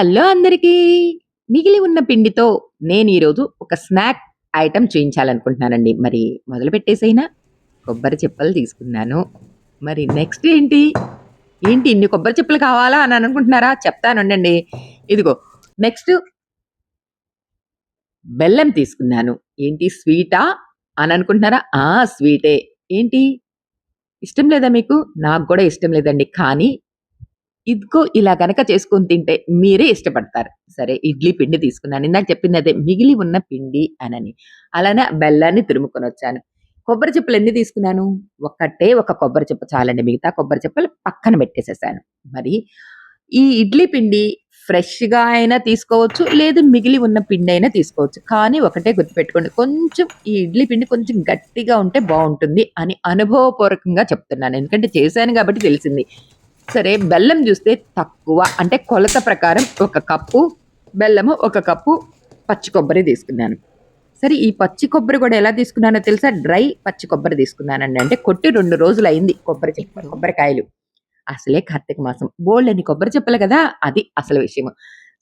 Hello అందరికీ. మిగిలి ఉన్న పిండితో నేను ఈరోజు ఒక స్నాక్ ఐటెం చేయించాలనుకుంటున్నానండి. మరి మొదలు పెట్టేసైనా కొబ్బరి చెప్పలు తీసుకున్నాను. మరి నెక్స్ట్ ఏంటి? ఏంటి ఇన్ని కొబ్బరి చెప్పలు కావాలా అని అనుకుంటున్నారా? చెప్తానుండండి ఇదిగో నెక్స్ట్ బెల్లం తీసుకున్నాను. ఏంటి స్వీటా అని అనుకుంటున్నారా? ఆ స్వీటే. ఏంటి? ఇష్టం లేదా మీకు? నాకు కూడా ఇష్టం లేదండి. కానీ ఇదిగో ఇలా గనక చేసుకొని తింటే మీరే ఇష్టపడతారు. సరే ఇడ్లీ పిండి తీసుకున్నాను. ఇందాక చెప్పింది అదే మిగిలి ఉన్న పిండి అనని. అలానే బెల్లాన్ని తురుముకొని వచ్చాను. కొబ్బరి చెప్పులు ఎన్ని తీసుకున్నాను? ఒక్కటే ఒక కొబ్బరి చెప్ప చాలండి. మిగతా కొబ్బరి చెప్పులు పక్కన పెట్టేసేసాను. మరి ఈ ఇడ్లీ పిండి ఫ్రెష్గా అయినా తీసుకోవచ్చు లేదు మిగిలి ఉన్న పిండి అయినా తీసుకోవచ్చు. కానీ ఒకటే గుర్తుపెట్టుకోండి కొంచెం ఈ ఇడ్లీ పిండి కొంచెం గట్టిగా ఉంటే బాగుంటుంది అని అనుభవపూర్వకంగా చెప్తున్నాను. ఎందుకంటే చేశాను కాబట్టి తెలిసింది. సరే బెల్లం చూస్తే తక్కువ. అంటే కొలత ప్రకారం ఒక కప్పు బెల్లము ఒక కప్పు పచ్చి కొబ్బరి తీసుకున్నాను. సరే ఈ పచ్చి కొబ్బరి కూడా ఎలా తీసుకున్నానో తెలుసా? డ్రై పచ్చి కొబ్బరి తీసుకున్నానండి. అంటే కొట్టి రెండు రోజులు అయింది కొబ్బరి చెప్ప కొబ్బరికాయలు. అసలే కార్తీక మాసం. బోల్డని కొబ్బరి చెప్పలు కదా అది అసలు విషయం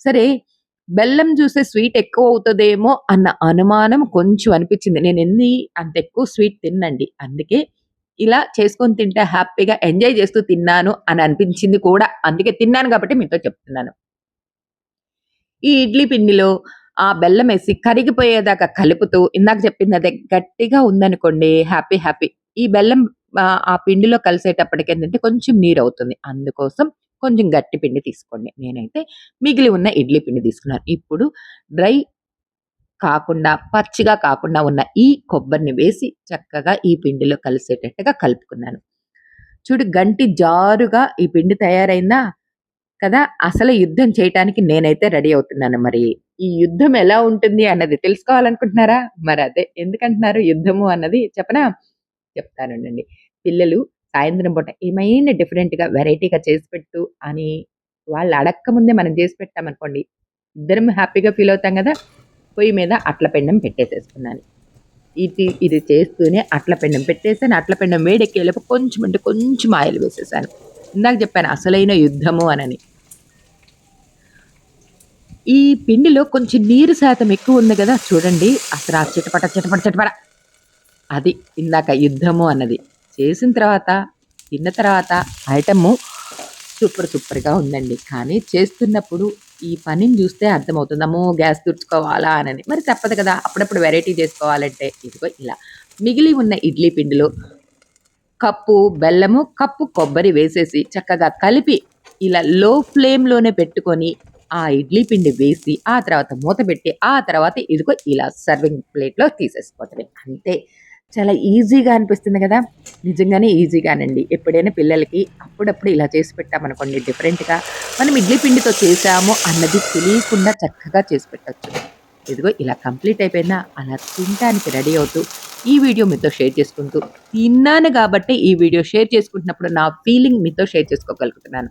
సరే బెల్లం చూసే స్వీట్ ఎక్కువ అవుతుందేమో అన్న అనుమానం కొంచెం అనిపించింది. నేను ఎన్ని అంత ఎక్కువ స్వీట్ తిన్నండి. అందుకే ఇలా చేసుకొని తింటే హ్యాపీగా ఎంజాయ్ చేస్తూ తిన్నాను అని అనిపించింది కూడా. అందుకే తిన్నాను కాబట్టి మీతో చెప్తున్నాను. ఈ ఇడ్లీ పిండిలో ఆ బెల్లం వేసి కరిగిపోయేదాకా కలుపుతూ ఇందాక చెప్పింది అదే గట్టిగా ఉందనుకోండి హ్యాపీ హ్యాపీ. ఈ బెల్లం ఆ, ఆ పిండిలో కలిసేటప్పటికి ఏంటంటే కొంచెం నీరు అవుతుంది అందుకోసం కొంచెం గట్టి పిండి తీసుకోండి. నేనైతే మిగిలి ఉన్న ఇడ్లీ పిండి తీసుకున్నాను. ఇప్పుడు డ్రై కాకుండా పచ్చిగా కాకుండా ఉన్న ఈ కొబ్బరిని వేసి చక్కగా ఈ పిండిలో కలిసేటట్టుగా కలుపుకున్నాను. చూడు గంటి జారుగా ఈ పిండి తయారైందా? కదా అసలు యుద్ధం చేయటానికి నేనైతే రెడీ అవుతున్నాను మరి. ఈ యుద్ధం ఎలా ఉంటుంది అన్నది తెలుసుకోవాలనుకుంటున్నారా? మరి అదే ఎందుకంటున్నారు యుద్ధము అన్నది చెప్పనా? చెప్తానండి పిల్లలు సాయంత్రం పూట ఏమైనా డిఫరెంట్గా వెరైటీగా చేసి పెట్టు అని వాళ్ళు అడక్క ముందే మనం చేసి పెట్టామనుకోండి ఇద్దరం హ్యాపీగా ఫీల్ అవుతాం కదా? పొయ్యి మీద అట్ల పెండం పెట్టేసేసుకున్నాను. ఇది ఇది చేస్తూనే అట్ల పెండం పెట్టేసాను అట్ల పెండం వేడెక్కేలోపు కొంచెం అంటే కొంచెం ఆయిల్ వేసేసాను. ఇందాక చెప్పాను అసలైన యుద్ధము అనని. ఈ పిండిలో కొంచెం నీరు శాతం ఎక్కువ ఉంది కదా చూడండి. అసలు ఆ చిటపట చిటపట చిటపట. అది ఇందాక యుద్ధము అన్నది. చేసిన తర్వాత తిన్న తర్వాత ఐటము సూపర్ సూపర్గా ఉందండి. కానీ చేస్తున్నప్పుడు ఈ పనిని చూస్తే అర్థమవుతుంది. అమ్మో! గ్యాస్ తుడుచుకోవాలా అని మరి తప్పదు కదా! అప్పుడప్పుడు వెరైటీ చేసుకోవాలంటే ఇదిగో ఇలా. మిగిలి ఉన్న ఇడ్లీ పిండిలో కప్పు బెల్లము కప్పు కొబ్బరి వేసేసి చక్కగా కలిపి ఇలా లో ఫ్లేమ్లోనే పెట్టుకొని ఆ ఇడ్లీ పిండి వేసి ఆ తర్వాత మూత పెట్టి ఆ తర్వాత ఇదిగో ఇలా సర్వింగ్ ప్లేట్లో తీసేసుకోవటమే. అంతే. చాలా ఈజీగా అనిపిస్తుంది కదా? నిజంగానే ఈజీగానండి. ఎప్పుడైనా పిల్లలకి అప్పుడప్పుడు ఇలా చేసి పెట్టామనుకోండి డిఫరెంట్గా మనం ఇడ్లీ పిండితో చేసాము అన్నది తెలియకుండా చక్కగా చేసి పెట్టచ్చు. ఇదిగో ఇలా కంప్లీట్ అయిపోయినా అలా తినడానికి రెడీ అవుతూ ఈ వీడియో మీతో షేర్ చేసుకుంటూ తిన్నాను కాబట్టి ఈ వీడియో షేర్ చేసుకుంటున్నప్పుడు నా ఫీలింగ్ మీతో షేర్ చేసుకోగలుగుతున్నాను.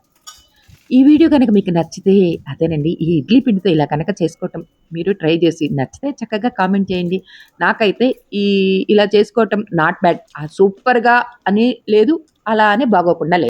ఈ వీడియో కనుక మీకు నచ్చితే అదేనండి ఈ ఇడ్లీ పిండితో ఇలా కనుక చేసుకోవటం మీరు ట్రై చేసి నచ్చితే చక్కగా కామెంట్ చేయండి. నాకైతే ఈ ఇలా చేసుకోవటం నాట్ బ్యాడ్. సూపర్గా అని లేదు అలా అని బాగోకుండా లేదు.